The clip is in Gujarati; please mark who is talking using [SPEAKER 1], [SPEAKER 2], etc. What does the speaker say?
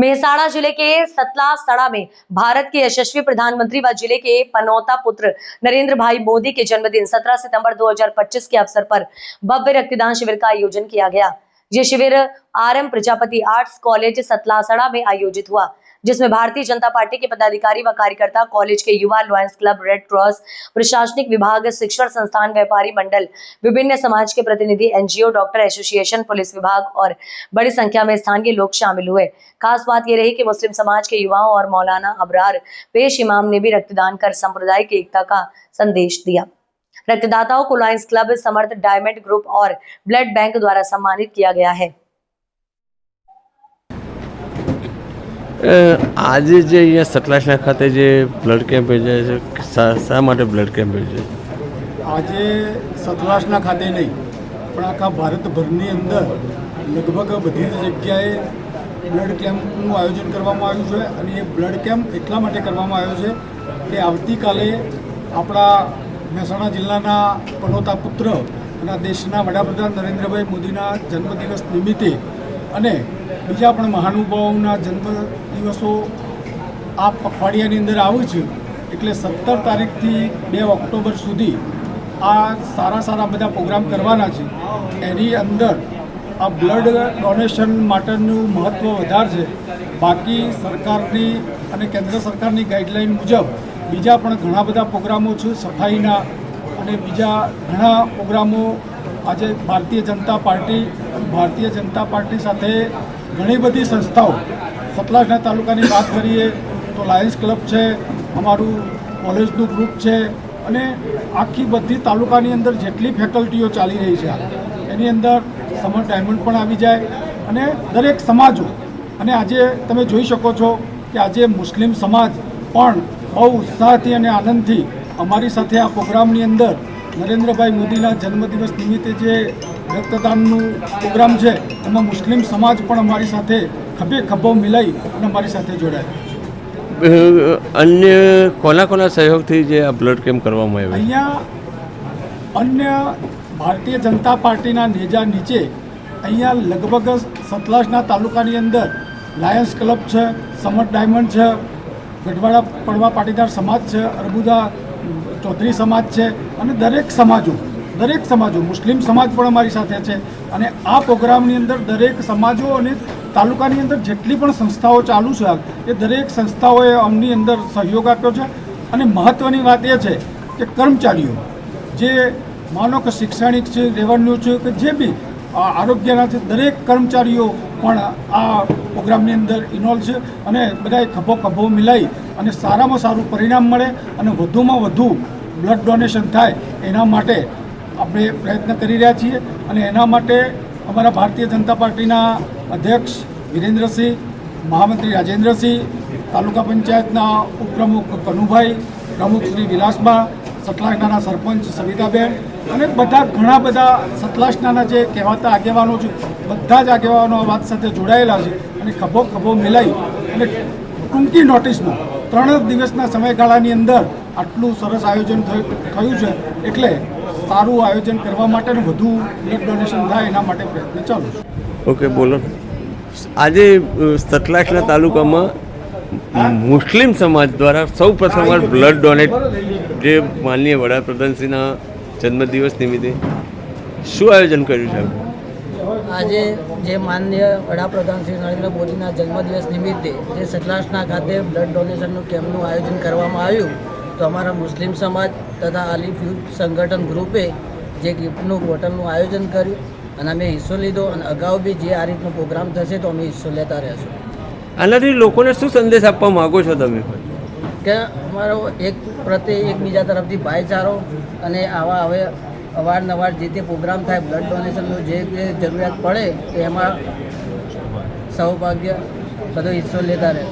[SPEAKER 1] मेहसाणा ज़िले के सतला सड़ा में भारत के यशस्वी प्रधानमंत्री व ज़िले के पनौता पुत्र नरेंद्र भाई मोदी के जन्मदिन 17 सितंबर 2025 के अवसर पर भव्य रक्तदान शिविर का आयोजन किया गया। ये शिविर R M Prajapati arts college Satlasana में आयोजित हुआ। जिसमें भारतीय जनता पार्टी के पदाधिकारी व कार्यकर्ता, कॉलेज के युवा, लॉयंस क्लब, रेड क्रॉस, प्रशासनिक विभाग, शिक्षण संस्थान, व्यापारी मंडल, विभिन्न समाज के प्रतिनिधि, एनजीओ, डॉक्टर एसोसिएशन, पुलिस विभाग और बड़ी संख्या में स्थानीय लोग शामिल हुए। खास बात यह रही कि मुस्लिम समाज के युवाओं और मौलाना अबरार पेश इमाम ने भी रक्तदान कर संप्रदाय की एकता का संदेश दिया। रक्तदाताओं को lions club, Samarth diamond group और ब्लड बैंक द्वारा सम्मानित किया गया है।
[SPEAKER 2] આજે જે અહીંયા સતલાસણા ખાતે જે બ્લડ કેમ્પ યોજાય છે, શા માટે બ્લડ કેમ્પ યોજાય
[SPEAKER 3] આજે સતલાસણા ખાતે નહીં, પણ આખા ભારતભરની અંદર લગભગ બધી જ જગ્યાએ બ્લડ કેમ્પનું આયોજન કરવામાં આવ્યું છે અને એ બ્લડ કેમ્પ એટલા માટે કરવામાં આવ્યો છે કે આવતીકાલે આપણા મહેસાણા જિલ્લાના પનોતા પુત્ર અને દેશના વડાપ્રધાન નરેન્દ્રભાઈ મોદીના જન્મદિવસ નિમિત્તે અને બીજા પણ મહાનુભાવોના જન્મદિવસો આ પખવાડિયાની અંદર આવે છે એટલે સત્તર તારીખથી બે ઓક્ટોબર સુધી આ સારા સારા બધા પ્રોગ્રામ કરવાના છે. એની અંદર આ બ્લડ ડોનેશન માટેનું મહત્ત્વ વધારે છે. બાકી સરકારની અને કેન્દ્ર સરકારની ગાઈડલાઈન મુજબ બીજા પણ ઘણા બધા પ્રોગ્રામો છે, સફાઈના અને બીજા ઘણા પ્રોગ્રામો આજે ભારતીય જનતા પાર્ટી ભારતીય જનતા પાર્ટી સાથે ઘણી બધી સંસ્થાઓ સતલાસના તાલુકાની વાત કરીએ તો લાયન્સ ક્લબ છે, અમારું કોલેજનું ગ્રુપ છે અને આખી બધી તાલુકાની અંદર જેટલી ફેકલ્ટીઓ ચાલી રહી છે, એની અંદર સમર ડાયમંડ પણ આવી જાય અને દરેક સમાજો, અને આજે તમે જોઈ શકો છો કે આજે મુસ્લિમ સમાજ પણ બહુ ઉત્સાહથી અને આનંદથી અમારી સાથે આ પ્રોગ્રામની અંદર નરેન્દ્રભાઈ મોદીના જન્મદિવસ નિમિત્તે જે રક્તદાનનું પ્રોગ્રામ છે, એમાં મુસ્લિમ સમાજ પણ અમારી સાથે ખભે ખભો મિલાઈ અને અમારી સાથે જોડાયા.
[SPEAKER 2] અન્ય કોના કોના સહયોગથી જે આ બ્લડ કેમ્પ કરવામાં આવ્યો?
[SPEAKER 3] અહીંયા અન્ય ભારતીય જનતા પાર્ટીના નેજા નીચે અહીંયા લગભગ સતલાસના તાલુકાની અંદર લાયન્સ ક્લબ છે સમર ડાયમંડ છે ગઢવાડા પડવા પાટીદાર સમાજ છે અરબુદા ચૌધરી સમાજ છે અને દરેક સમાજો દરેક સમાજો મુસ્લિમ સમાજ પણ અમારી સાથે છે અને આ પ્રોગ્રામની અંદર દરેક સમાજો અને તાલુકાની અંદર જેટલી પણ સંસ્થાઓ ચાલુ છે, એ દરેક સંસ્થાઓએ અમની અંદર સહયોગ આપ્યો છે. અને મહત્ત્વની વાત એ છે કે કર્મચારીઓ, જે માનો કે શૈક્ષણિક છે, રેવન્યુ છે કે જે બી આરોગ્યના છે, દરેક કર્મચારીઓ પણ આ પ્રોગ્રામની અંદર ઇન્વોલ્વ છે અને બધાએ ખભો ખભો મિલાઈ અને સારામાં સારું પરિણામ મળે અને વધુમાં વધુ બ્લડ ડોનેશન થાય, એના માટે આપણે પ્રયત્ન કરી રહ્યા છીએ. અને એના માટે અમારા ભારતીય જનતા પાર્ટીના અધ્યક્ષ વિરેન્દ્રસિંહ, મહામંત્રી રાજેન્દ્રસિંહ, તાલુકા પંચાયતના ઉપપ્રમુખ કનુભાઈ, પ્રમુખ શ્રી વિલાસબા સતલાસનાના સરપંચ સવિતાબેન અને બધા ઘણા બધા સતલાસનાના જે કહેવાતા આગેવાનો છે, બધા જ આગેવાનો આ વાત સાથે જોડાયેલા છે અને ખભો ખભો મિલાઈ અને ટૂંકી નોટિસમાં ત્રણ દિવસના સમયગાળાની અંદર આટલું સરસ આયોજન થયું છે. એટલે સારું આયોજન કરવા માટેનું વધુ બ્લડ ડોનેશન થાય એના માટે પ્રયત્ન ચાલુ છે.
[SPEAKER 2] ઓકે બોલો આજે અ, સતલાસના તાલુકામાં મુસ્લિમ સમાજ દ્વારા સૌ પ્રથમવાર બ્લડ ડોનેટ જે માનનીય વડાપ્રધાનશ્રીના જન્મદિવસ નિમિત્તે શું આયોજન કર્યું છે?
[SPEAKER 4] આજે જે માનનીય વડાપ્રધાન શ્રી નરેન્દ્ર મોદીના જન્મદિવસ નિમિત્તે જે સતલાસના ખાતે બ્લડ ડોનેશનનું કેમ્પનું આયોજન કરવામાં આવ્યું તો અમારા મુસ્લિમ સમાજ તથા આલિફ યુથ સંગઠન ગ્રુપે જે ગિફ્ટનું બોટલનું આયોજન કર્યું અને અમે હિસ્સો લીધો અને અગાઉ બી જે આ રીતનો પ્રોગ્રામ થશે તો અમે હિસ્સો લેતા રહેશું.
[SPEAKER 2] આનાથી લોકોને શું સંદેશ આપવા માગો છો તમે?
[SPEAKER 4] કે અમારો એક પ્રત્યે એકબીજા તરફથી ભાઈચારો અને આવા હવે અવારનવાર જે તે પ્રોગ્રામ થાય બ્લડ ડોનેશનનું જે તે જરૂરિયાત પડે તો એમાં સૌભાગ્ય બધો હિસ્સો લેતા રહે